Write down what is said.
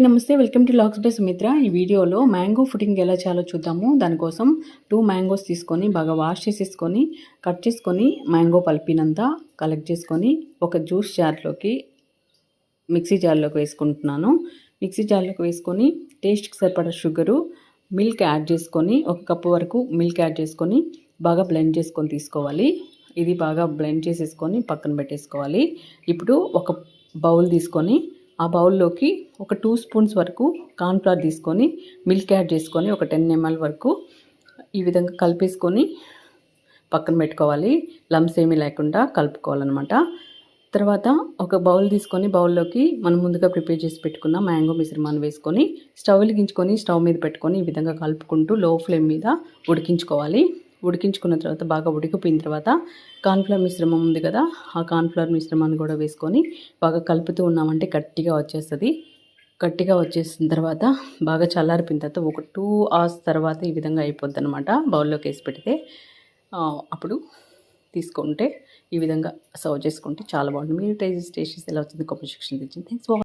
నమస్తే welcome to లాక్స్ by Sumitra. ఈ వీడియోలో మ్యాంగో ఫుడింగ్ ఎలా చేయాలో చూద్దాము. దానికోసం టూ మ్యాంగోస్ తీసుకొని బాగా వాష్ చేసేసుకొని కట్ చేసుకొని మ్యాంగో పల్పినంతా కలెక్ట్ చేసుకొని ఒక జ్యూస్ జార్లోకి మిక్సీ జార్లోకి వేసుకుంటున్నాను. మిక్సీ జార్లోకి వేసుకొని టేస్ట్కి సరిపడా షుగరు మిల్క్ యాడ్ చేసుకొని ఒక కప్పు వరకు మిల్క్ యాడ్ చేసుకొని బాగా బ్లెండ్ చేసుకొని తీసుకోవాలి. ఇది బాగా బ్లెండ్ చేసేసుకొని పక్కన పెట్టేసుకోవాలి. ఇప్పుడు ఒక బౌల్ తీసుకొని ఆ బౌల్లోకి ఒక టూ స్పూన్స్ వరకు కార్న్ఫ్లవర్ తీసుకొని మిల్క్ యాడ్ చేసుకొని ఒక టెన్ ఎంఎల్ వరకు ఈ విధంగా కలిపేసుకొని పక్కన పెట్టుకోవాలి. లమ్స్ ఏమీ లేకుండా కలుపుకోవాలన్నమాట. తర్వాత ఒక బౌల్ తీసుకొని బౌల్లోకి మనం ముందుగా ప్రిపేర్ చేసి పెట్టుకున్న మ్యాంగో మిశ్రమాన్ని వేసుకొని స్టవ్ వెలిగించుకొని స్టవ్ మీద పెట్టుకొని ఈ విధంగా కలుపుకుంటూ లో ఫ్లేమ్ మీద ఉడికించుకోవాలి. ఉడికించుకున్న తర్వాత బాగా ఉడికిపోయిన తర్వాత కార్న్ఫ్లవర్ మిశ్రమం ఉంది కదా ఆ కార్న్ఫ్లవర్ మిశ్రమాన్ని కూడా వేసుకొని బాగా కలుపుతూ ఉన్నామంటే గట్టిగా వచ్చేస్తుంది. గట్టిగా వచ్చేసిన తర్వాత బాగా చల్లారిపోయిన తర్వాత ఒక టూ అవర్స్ తర్వాత ఈ విధంగా అయిపోద్ది అనమాట బౌల్లోకి వేసి పెడితే. అప్పుడు తీసుకుంటే ఈ విధంగా సర్వ్ చేసుకుంటే చాలా బాగుంటుంది. మీరు టేస్ట్ టేస్ట్ ఎలా వచ్చింది కామెంట్ సెక్షన్ తెచ్చింది థ్యాంక్స్